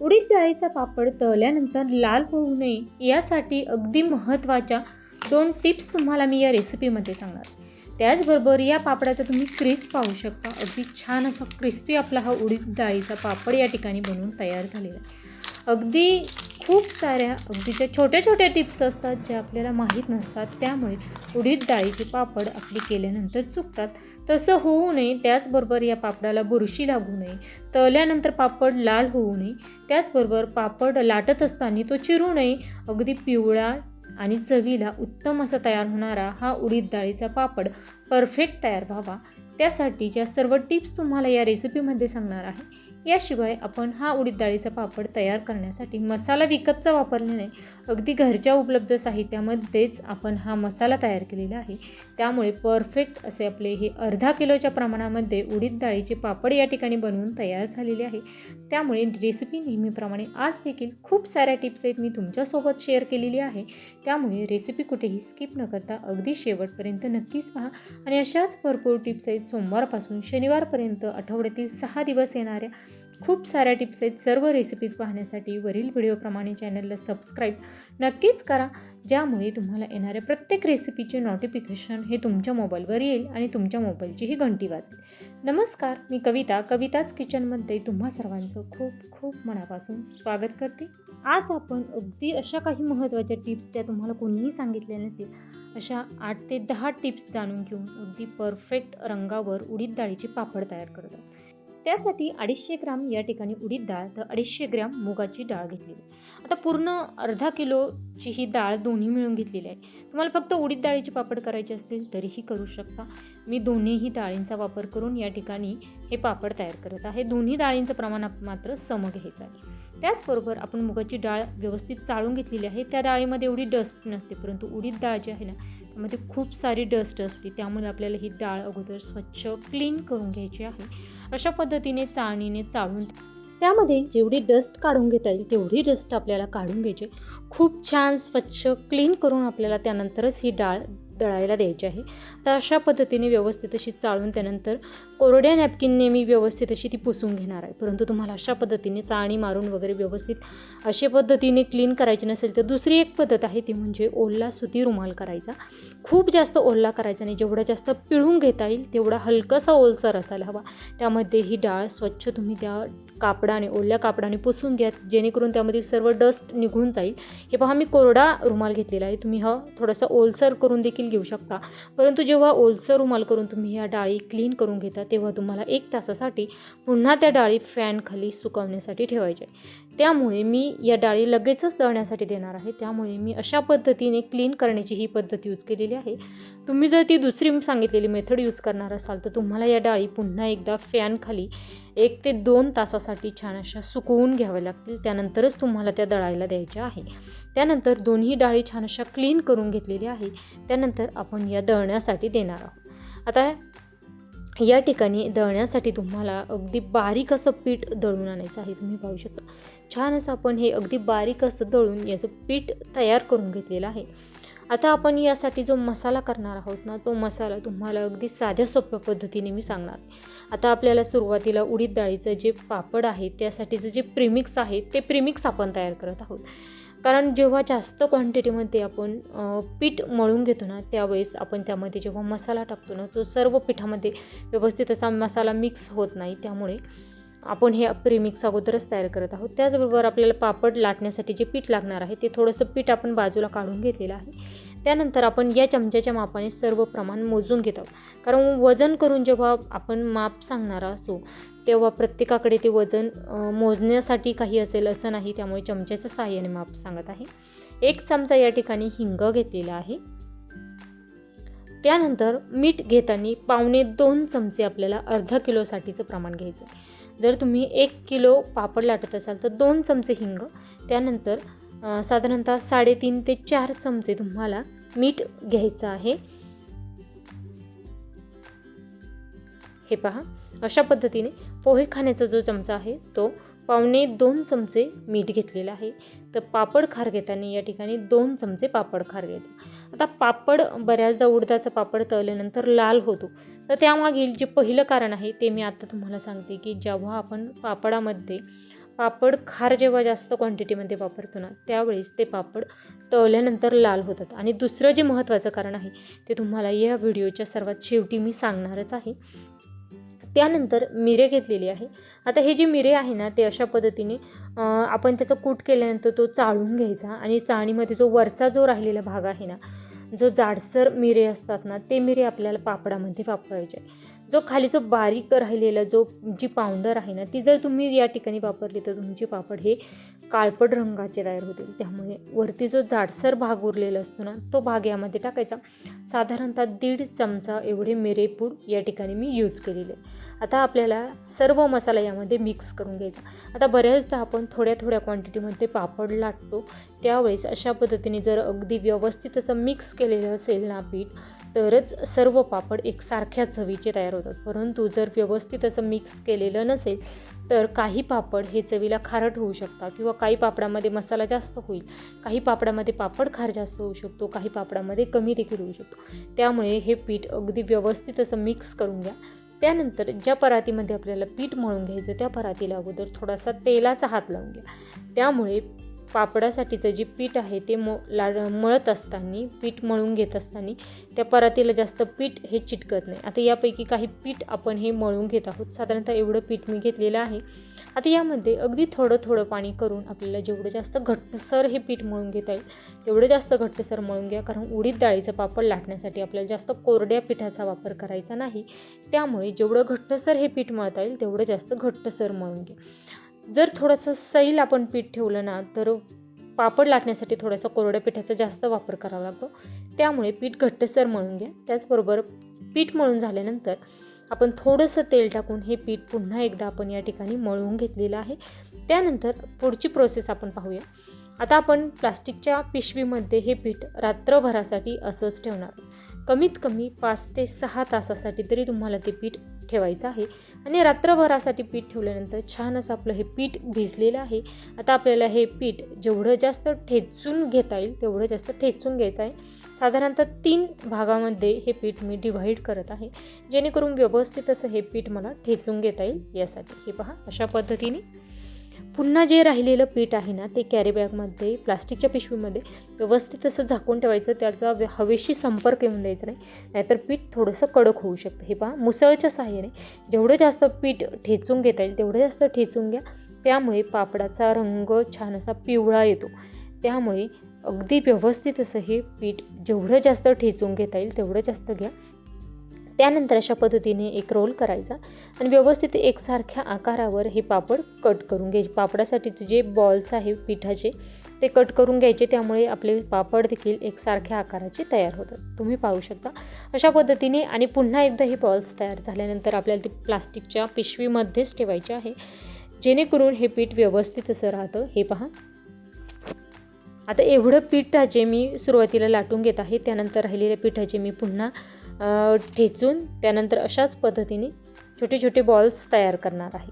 उडीद डाळीचा पापड तळल्यानंतर लाल होऊ नये यासाठी अगदी महत्त्वाच्या दोन टिप्स तुम्हाला मी या रेसिपीमध्ये सांगणार. त्याचबरोबर या पापडाचा तुम्ही क्रिस्प पाहू शकता. अगदी छान असा क्रिस्पी आपला हा उडीद डाळीचा पापड या ठिकाणी बनवून तयार झालेला आहे. अगदी खूप साऱ्या अगदीच्या छोट्या छोट्या टिप्स असतात ज्या आपल्याला माहीत नसतात त्यामुळे उडीद डाळीचे पापड आपली केल्यानंतर चुकतात. तसं होऊ नये त्याचबरोबर या पापडाला बुरशी लागू नये तळल्यानंतर पापड लाल होऊ नये त्याचबरोबर पापड लाटत असताना तो चिरू नये. अगदी पिवळा आणि चवीला उत्तम असा तयार होणारा हा उडीद डाळीचा पापड परफेक्ट तयार व्हावा. त्यासाठीच्या सर्व टिप्स तुम्हाला या रेसिपीमध्ये सांगणार आहे याशिवाय आपण हा उडीद डाळीचा पापड तयार करण्यासाठी मसाला विकतचा वापरल्याने अगदी घरच्या उपलब्ध साहित्यामध्येच आपण हा मसाला तयार केलेला आहे. त्यामुळे परफेक्ट असे आपले हे अर्धा किलोच्या प्रमाणामध्ये उडीद डाळीचे पापड या ठिकाणी बनवून तयार झालेले आहे. त्यामुळे रेसिपी नेहमीप्रमाणे आज देखील खूप साऱ्या टिप्स आहेत मी तुमच्यासोबत शेअर केलेली आहे. त्यामुळे रेसिपी कुठेही स्किप न करता अगदी शेवटपर्यंत नक्कीच पहा. आणि अशाच भरपूर टिप्स आहेत. सोमवारपासून शनिवारपर्यंत आठवड्यातील सहा दिवस येणाऱ्या खूप साऱ्या टिप्स आहेत. सर्व रेसिपीज पाहण्यासाठी वरील व्हिडिओप्रमाणे चॅनलला सबस्क्राईब नक्कीच करा. ज्यामुळे तुम्हाला येणाऱ्या प्रत्येक रेसिपीचे नोटिफिकेशन हे तुमच्या मोबाईलवर येईल आणि तुमच्या मोबाईलचीही घंटी वाजेल. नमस्कार मी कविता. कविताच किचनमध्ये तुम्हा सर्वांचं खूप खूप मनापासून स्वागत करते. आज आपण अगदी अशा काही महत्त्वाच्या टिप्स त्या तुम्हाला कोणीही सांगितल्या नसतील अशा आठ ते दहा टिप्स जाणून घेऊन अगदी परफेक्ट रंगावर उडीद डाळीचे पापड तयार करतात त्यासाठी अडीचशे ग्राम या ठिकाणी उडीद डाळ तर अडीचशे ग्राम मुगाची डाळ घेतलेली आहे. आता पूर्ण अर्धा किलोची ही डाळ दोन्ही मिळून घेतलेली आहे. तुम्हाला फक्त उडीद डाळीचे पापड करायचे असतील तरीही करू शकता. मी दोन्हीही डाळींचा वापर करून या ठिकाणी हे पापड तयार करत आहे. दोन्ही डाळींचं प्रमाण मात्र सम घ्यायचं आहे. त्याचबरोबर आपण मुगाची डाळ व्यवस्थित चाळून घेतलेली आहे. त्या डाळीमध्ये एवढी डस्ट नसते परंतु उडीद डाळ जी आहे ना त्यामध्ये खूप सारी डस्ट असते. त्यामुळे आपल्याला ही डाळ अगोदर स्वच्छ क्लीन करून घ्यायची आहे. अशा पद्धतीने चाळणीने चाळून त्यामध्ये जेवढी डस्ट काढून घेता येईल तेवढी डस्ट आपल्याला काढून घ्यायची खूप छान स्वच्छ क्लीन करून आपल्याला त्यानंतरच ही डाळ दळायला द्यायची आहे. तर अशा पद्धतीने व्यवस्थित अशी चाळून त्यानंतर कोरड्या नॅपकिनने मी व्यवस्थित अशी ती पुसून घेणार आहे. परंतु तुम्हाला अशा पद्धतीने चाळणी मारून वगैरे व्यवस्थित अशा पद्धतीने क्लीन करायची नसेल तर दुसरी एक पद्धत आहे ती म्हणजे ओला सुती रुमाल करायचा. खूप जास्त ओला करायचा नाही. जेवढा जास्त पिळून घेता येईल तेवढा हलकासा ओलसर असायला हवा. त्यामध्ये ही डाळ स्वच्छ तुम्ही त्या कापडाने ओल्या कापडाने पुसून घ्या. जेणेकरून त्यामधील सर्व डस्ट निघून जाईल. हे पहा मी कोरडा रुमाल घेतलेला आहे. तुम्ही हा थोडासा ओलसर करून देखील घेऊ शकता. परंतु जेव्हा ओलसर रुमाल करून तुम्ही ह्या डाळी क्लीन करून घेता तेव्हा तुम्हाला एक तासासाठी पुन्हा त्या डाळी फॅनखाली सुकवण्यासाठी ठेवायची. आहे त्यामुळे मी या डाळी लगेचच दळण्यासाठी देणार आहे. त्यामुळे मी अशा पद्धतीने क्लीन करण्याची ही पद्धत यूज केलेली आहे. तुम्ही जर ती दुसरी सांगितलेली मेथड यूज करणार असाल तर तुम्हाला या डाळी पुन्हा एकदा फॅनखाली एक ते दोन तासासाठी छान अशा सुकवून घ्याव्या लागतील. त्यानंतरच तुम्हाला त्या दळायला द्यायच्या आहे. त्यानंतर दोन्ही डाळी छान अशा क्लीन करून घेतलेली आहे. त्यानंतर आपण या दळण्यासाठी देणार आहोत. आता या ठिकाणी दळण्यासाठी तुम्हाला अगदी बारीक असं पीठ दळून आणायचं आहे. तुम्ही पाहू शकता. छान असं आपण हे अगदी बारीक असं दळून याचं पीठ तयार करून घेतलेलं आहे. आता आपण यासाठी जो मसाला करणार आहोत ना तो मसाला तुम्हाला अगदी साध्या सोप्या पद्धतीने मी सांगणार आहे. आता आपल्याला सुरुवातीला उडीद डाळीचं जे पापड आहे त्यासाठीचं जे प्रिमिक्स आहे ते प्रिमिक्स आपण तयार करत आहोत. कारण जेव्हा जास्त क्वांटिटीमध्ये आपण पीठ मळून घेतो ना त्यावेळेस आपण त्यामध्ये जेव्हा मसाला टाकतो ना तो सर्व पिठामध्ये व्यवस्थित असा मसाला मिक्स होत नाही. त्यामुळे आपण हे प्रीमिक्स अगोदरच तयार करत आहोत. त्याचबरोबर आपल्याला पापड लाटण्यासाठी जे पीठ लागणार आहे ते थोडंसं पीठ आपण बाजूला काढून घेतलेलं आहे. त्यानंतर आपण या चमच्याच्या मापाने सर्व प्रमाण मोजून घेत आहोत. कारण वजन करून जेव्हा आपण माप सांगणार असो तेव्हा प्रत्येकाकडे ते वजन मोजण्यासाठी काही असेल असं नाही त्यामुळे चमच्याच्या सहाय्याने माप सांगत आहे. एक चमचा या ठिकाणी हिंग घेतलेला आहे. त्यानंतर मीठ घेताना पावणे दोन चमचे आपल्याला अर्धा किलोसाठीचं प्रमाण घ्यायचं आहे जर तुम्ही एक किलो पापड लाटत असाल तर दोन चमचे हिंग त्यानंतर साधारणतः साडेतीन ते चार चमचे तुम्हाला मीठ घ्यायचं आहे. हे पहा अशा पद्धतीने पोहे खाण्याचा जो चमचा आहे तो पावणे दोन चमचे मीठ घेतलेला आहे. तर पापड खार घेताना या ठिकाणी दोन चमचे पापड खार घ्यायचं. आता पापड बऱ्याचदा उडदाचा पापड तळल्यानंतर लाल होतो. तर त्यामागील जे पहिलं कारण आहे ते मी आता तुम्हाला सांगते की जेव्हा आपण पापडामध्ये पापड खार जेव्हा जास्त क्वांटिटीमध्ये वापरतो ना त्यावेळेस ते पापड तळल्यानंतर लाल होतात. आणि दुसरं जे महत्त्वाचं कारण आहे ते तुम्हाला या व्हिडिओच्या सर्वात शेवटी मी सांगणारच आहे. त्यानंतर मिरे घेतलेली आहे. आता हे जे मिरे आहे ना ते अशा पद्धतीने आपण त्याचं कूट केल्यानंतर तो चाळून घ्यायचा आणि चाळणीमध्ये जो वरचा जो राहिलेला भाग आहे ना जो जाडसर मिरे असतात ना ते मिरे आपल्याला पापडामध्ये वापरायचे. जो खाली जो बारीक राहिलेला जो जी पावडर आहे ना ती जर तुम्ही या ठिकाणी वापरली तर तुमचे पापड हे काळपट रंगाचे तयार होतील त्यामुळे वरती जो जाडसर भाग उरलेला असतो ना तो भाग यामध्ये टाकायचा साधारणतः दीड चमचा एवढे मिरेपूड या ठिकाणी मी यूज केलेले आहे. आता आपल्याला सर्व मसाला यामध्ये मिक्स करून घ्यायचा. आता बऱ्याचदा आपण थोड्या थोड्या क्वांटिटीमध्ये पापड लाटतो. त्यावेळेस अशा पद्धतीने जर अगदी व्यवस्थित असं मिक्स केलेलं असेल ना पीठ तरच सर्व पापड एकसारख्या चवीचे तयार होतात. परंतु जर व्यवस्थित असं मिक्स केलेलं नसेल तर काही पापड हे चवीला खारट होऊ शकतात किंवा काही पापडामध्ये मसाला जास्त होईल काही पापडामध्ये पापड खार जास्त होऊ शकतो काही पापडामध्ये कमी देखील होऊ शकतो. त्यामुळे हे पीठ अगदी व्यवस्थित असं मिक्स करून घ्या. त्यानंतर ज्या परातीमध्ये आपल्याला पीठ मळून घ्यायचं त्या परातीला अगोदर थोडासा तेलाचा हात लावून घ्या. त्यामुळे पापडासाठीचं जे पीठ आहे ते म ला मळत असताना पीठ मळून घेत असताना त्या परातीला जास्त पीठ हे चिटकत नाही. आता यापैकी काही पीठ आपण हे मळून घेत आहोत. साधारणतः एवढं पीठ मी घेतलेलं आहे. आता यामध्ये अगदी थोडं थोडं पाणी करून आपल्याला जेवढं जास्त घट्टसर हे पीठ मळून घेता येईल तेवढं जास्त घट्टसर मळून घ्या. कारण उडीद डाळीचं पापड लाटण्यासाठी आपल्याला जास्त कोरड्या पिठाचा वापर करायचा नाही. त्यामुळे जेवढं घट्टसर हे पीठ मळता येईल तेवढं जास्त घट्टसर मळून घ्या. जर थोडंसं सैल आपण पीठ ठेवलं ना तर पापड लाटण्यासाठी थोडासा कोरड्या पिठाचा जास्त वापर करावा लागतो. त्यामुळे पीठ घट्टसर मळून घ्या. त्याचबरोबर पीठ मळून झाल्यानंतर आपण थोडंसं तेल टाकून हे पीठ पुन्हा एकदा आपण या ठिकाणी मळवून घेतलेलं आहे. त्यानंतर पुढची प्रोसेस आपण पाहूया. आता आपण प्लास्टिकच्या पिशवीमध्ये हे पीठ रात्रभरासाठी असंच ठेवणार. कमीत कमी पाच ते सहा तासासाठी तरी तुम्हाला ते पीठ ठेवायचं आहे. आणि रात्रभरासाठी पीठ ठेवल्यानंतर छान असं आपलं हे पीठ भिजलेलं आहे. आता आपल्याला हे पीठ जेवढं जास्त ठेचून घेता येईल तेवढं जास्त ठेचून घ्यायचं आहे. साधारणतः तीन भागामध्ये हे पीठ मी डिव्हाइड करत आहे. जेणेकरून व्यवस्थित असं हे पीठ मला ठेचून घेता येईल यासाठी. हे पहा अशा पद्धतीने. पुन्हा जे राहिलेलं पीठ आहे ना ते कॅरीबॅगमध्ये प्लास्टिकच्या पिशवीमध्ये व्यवस्थित असं झाकून ठेवायचं त्याचा हवेशी संपर्क येऊन द्यायचा नाही. नाहीतर पीठ थोडंसं कडक होऊ शकतं. हे पहा मुसळच्या सहाय्याने जेवढं जास्त पीठ ठेचून घेता येईल तेवढं जास्त ठेचून घ्या. त्यामुळे पापडाचा रंग छान असा पिवळा येतो. त्यामुळे अगदी व्यवस्थित असं हे पीठ जेवढं जास्त ठेचून घेता येईल तेवढं जास्त घ्या. त्यानंतर अशा पद्धतीने एक रोल करायचा आणि व्यवस्थित एकसारख्या आकारावर हे पापड कट करून घ्यायचे. पापडासाठीचे जे बॉल्स आहे पिठाचे ते कट करून घ्यायचे. त्यामुळे आपले पापड देखील एकसारख्या आकाराचे तयार होतात. तुम्ही पाहू शकता. अशा पद्धतीने आणि पुन्हा एकदा हे बॉल्स तयार झाल्यानंतर आपल्याला ते प्लास्टिकच्या पिशवीमध्येच ठेवायचे आहे. जेणेकरून हे पीठ व्यवस्थित असं राहतं. हे पहा. आता एवढं पिठाचे मी सुरुवातीला लाटून घेत आहे त्यानंतर राहिलेल्या पिठाचे मी पुन्हा ठेचून त्यानंतर अशाच पद्धतीने छोटे छोटे बॉल्स तयार करणार आहे.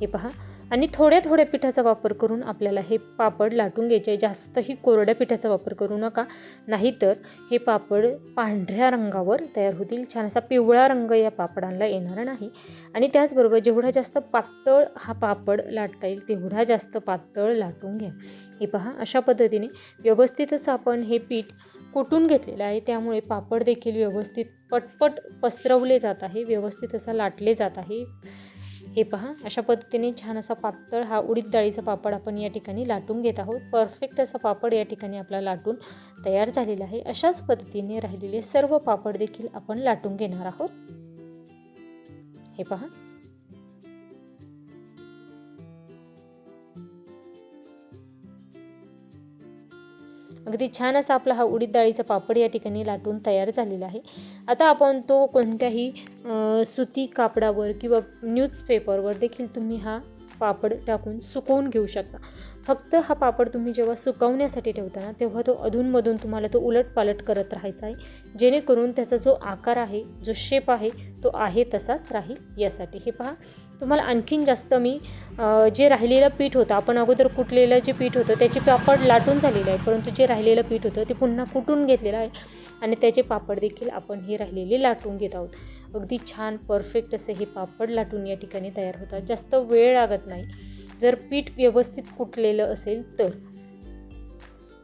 हे पहा. आणि थोड्या थोड्या पिठाचा वापर करून आपल्याला हे पापड लाटून घ्यायचे आहे. जास्तही कोरड्या पिठाचा वापर करू नका. नाहीतर हे पापड पांढऱ्या रंगावर तयार होतील. छान असा पिवळा रंग या पापडांना येणार नाही. आणि त्याचबरोबर जेवढा जास्त पातळ हा पापड लाटता येईल तेवढा जास्त पातळ लाटून घ्या. हे पहा अशा पद्धतीने व्यवस्थितच आपण हे पीठ कुटून घेतलेलं आहे. त्यामुळे पापड देखील व्यवस्थित पटपट पसरवले जात आहे व्यवस्थित असा लाटले जात आहे. हे पहा अशा पद्धतीने छान असा पातळ हा उडीद डाळीचा पापड आपण या ठिकाणी लाटून घेत आहोत. परफेक्ट असा पापड या ठिकाणी आपला लाटून तयार झालेला आहे. अशाच पद्धतीने राहिलेले सर्व पापड देखील आपण लाटून घेणार आहोत. हे पहा अगदी छान असा आपला हा उडीद डाळीचा पापड या ठिकाणी लाटून तयार झालेला आहे. आता आपण तो कोणत्याही सुती कापडावर किंवा न्यूजपेपरवर देखील तुम्ही हा पापड टाकून सुकवून घेऊ शकता. फक्त हा पापड तुम्ही जेव्हा सुकवण्यासाठी ठेवता ना तेव्हा तो अधूनमधून तुम्हाला तो उलटपालट करत राहायचा आहे. जेणेकरून त्याचा जो आकार आहे जो शेप आहे तो आहे तसाच राहील यासाठी. हे पहा तुम्हाला आणखीन जास्त मी जे राहिलेलं पीठ होतं आपण अगोदर कुटलेलं जे पीठ होतं त्याचे पापड लाटून झालेलं आहे परंतु जे राहिलेलं पीठ होतं ते पुन्हा कुटून घेतलेलं आहे. आणि त्याचे पापड देखील आपण हे राहिलेले लाटून घेत आहोत. अगदी छान परफेक्ट असे हे पापड लाटून या ठिकाणी तयार होतात. जास्त वेळ लागत नाही. जर पीठ व्यवस्थित कुटलेलं असेल तर.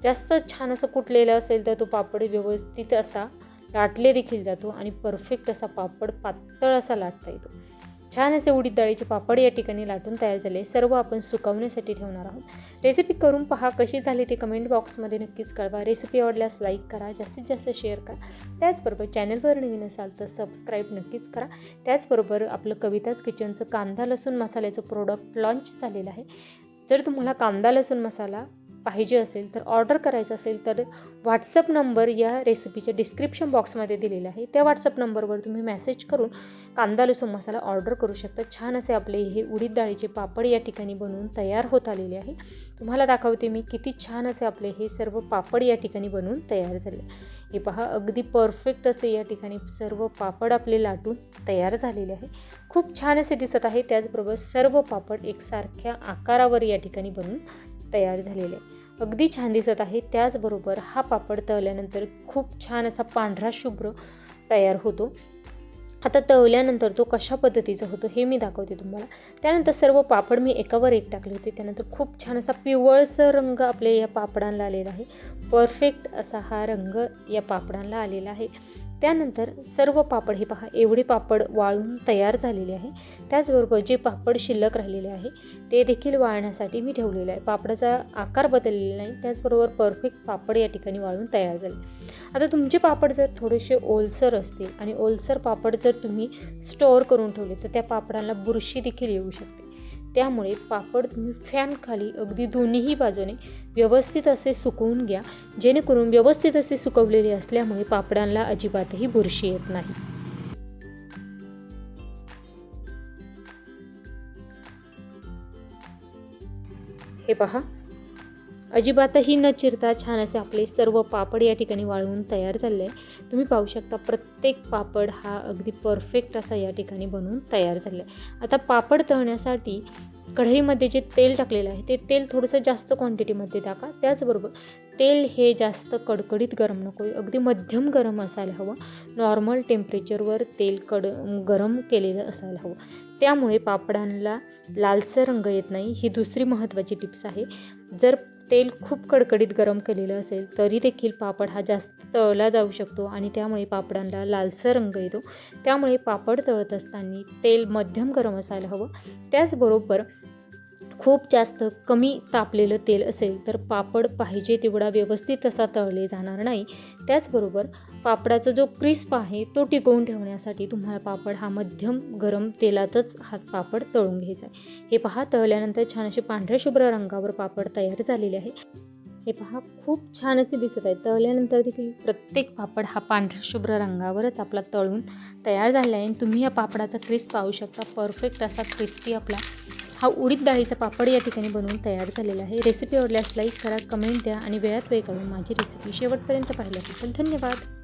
जास्त छान असं कुटलेलं असेल तर तो पापड व्यवस्थित असा लाटले देखील जातो आणि परफेक्ट असा पापड पातळ असा लाटता येतो. छान असे उडीद डाळीचे पापड या ठिकाणी लाटून तयार झाले. सर्व आपण सुकवण्यासाठी ठेवणार आहोत. रेसिपी करून पहा कशी झाली ते कमेंट बॉक्समध्ये नक्कीच कळवा. रेसिपी आवडल्यास लाईक करा जास्तीत जास्त शेअर करा. त्याचबरोबर चॅनलवर नवीन असाल तर सबस्क्राईब नक्कीच करा. त्याचबरोबर आपलं कविताच किचनचं कांदा लसूण मसाल्याचं प्रोडक्ट लॉन्च झालेलं आहे. जर तुम्हाला कांदा लसूण मसाला पाहिजे असेल तर ऑर्डर करायचं असेल तर व्हॉट्सअप नंबर या रेसिपीच्या डिस्क्रिप्शन बॉक्समध्ये दिलेला आहे. त्या व्हॉट्सअप नंबरवर तुम्ही मेसेज करून कांदा लसूण मसाला ऑर्डर करू शकता. छान असे आपले हे उडीद डाळीचे पापड या ठिकाणी बनवून तयार होत आलेले आहे. तुम्हाला दाखवते मी किती छान असे आपले हे सर्व पापड या ठिकाणी बनवून तयार झाले हे पहा अगदी परफेक्ट असे या ठिकाणी सर्व पापड आपले लाटून तयार झालेले आहे. खूप छान असे दिसत आहे. त्याचबरोबर सर्व पापड एकसारख्या आकारावर या ठिकाणी बनवून तयार झालेले. आहे अगदी छान दिसत आहे. त्याचबरोबर हा पापड तळल्यानंतर खूप छान असा पांढरा शुभ्र तयार होतो. आता तळल्यानंतर तो कशा पद्धतीचा होतो हे मी दाखवते तुम्हाला. त्यानंतर सर्व पापड मी एकावर एक टाकले होते. त्यानंतर खूप छान असा पिवळसर रंग आपल्या या पापडांना आलेला आहे. परफेक्ट असा हा रंग या पापडांना आलेला आहे. त्यानंतर सर्व पापड हे पहा एवढे पापड वाळून तयार झालेले आहे. त्याचबरोबर जे पापड शिल्लक राहिलेले आहे ते देखील वाळण्यासाठी मी ठेवलेलं आहे. पापडाचा आकार बदललेला नाही त्याचबरोबर परफेक्ट पापड या ठिकाणी वाळून तयार झाले. आता तुमचे पापड जर थोडेसे ओलसर असतील आणि ओलसर पापड जर तुम्ही स्टोअर करून ठेवले तर त्या पापडांना बुरशी देखील येऊ शकते. त्यामुळे पापड तुम्ही फॅनखाली अगदी दोन्हीही बाजूने व्यवस्थित असे सुकवून घ्या. जेणेकरून व्यवस्थित असे सुकवलेले असल्यामुळे पापडांना अजिबातही बुरशी येत नाही. हे पहा. अजिबातही न चिरता छान असे आपले सर्व पापड या ठिकाणी वाळवून तयार झाले. आहे तुम्ही पाहू शकता प्रत्येक पापड हा अगदी परफेक्ट असा या ठिकाणी बनवून तयार झाला आहे. आता पापड तळण्यासाठी कढईमध्ये जे तेल टाकलेलं आहे ते तेल थोडंसं जास्त क्वांटिटीमध्ये टाका. त्याचबरोबर तेल हे जास्त कडकडीत गरम नको अगदी मध्यम गरम असायला हवं. नॉर्मल टेम्परेचरवर तेल कड गरम केलेलं असायला हवं. त्यामुळे पापडांना लालसर रंग येत नाही ही दुसरी महत्त्वाची टिप्स आहे. जर तेल खूप कडकडीत गरम केलेलं असेल तरी देखील पापड हा जास्त तळला जाऊ शकतो आणि त्यामुळे पापडांना लालसर रंग येतो. त्यामुळे पापड तळत असताना तेल मध्यम गरम असायला हवं. त्याचबरोबर खूप जास्त कमी तापलेलं तेल असेल तर पापड पाहिजे तेवढा व्यवस्थित असा तळले जाणार नाही. त्याचबरोबर पापडाचा जो क्रिस्प आहे तो टिकवून ठेवण्यासाठी तुम्हाला पापड हा मध्यम गरम तेलातच हा पापड तळून घ्यायचा आहे. हे पहा तळल्यानंतर छान असे पांढऱ्या शुभ्र रंगावर पापड तयार झालेले आहे. हे पहा खूप छान असे दिसत आहे तळल्यानंतर देखील प्रत्येक पापड हा पांढऱ्या शुभ्र रंगावरच आपला तळून तयार झाला आहे. आणि तुम्ही या पापडाचा क्रिस्प पाहू शकता. परफेक्ट असा क्रिस्पी आपला हा उडीद डाळीचा पापड या ठिकाणी बनवून तयार झालेला आहे. रेसिपी आवडल्यास लाईक करा कमेंट द्या आणि वेळात वेळ काढून माझी रेसिपी शेवटपर्यंत पाहिल्याबद्दल धन्यवाद.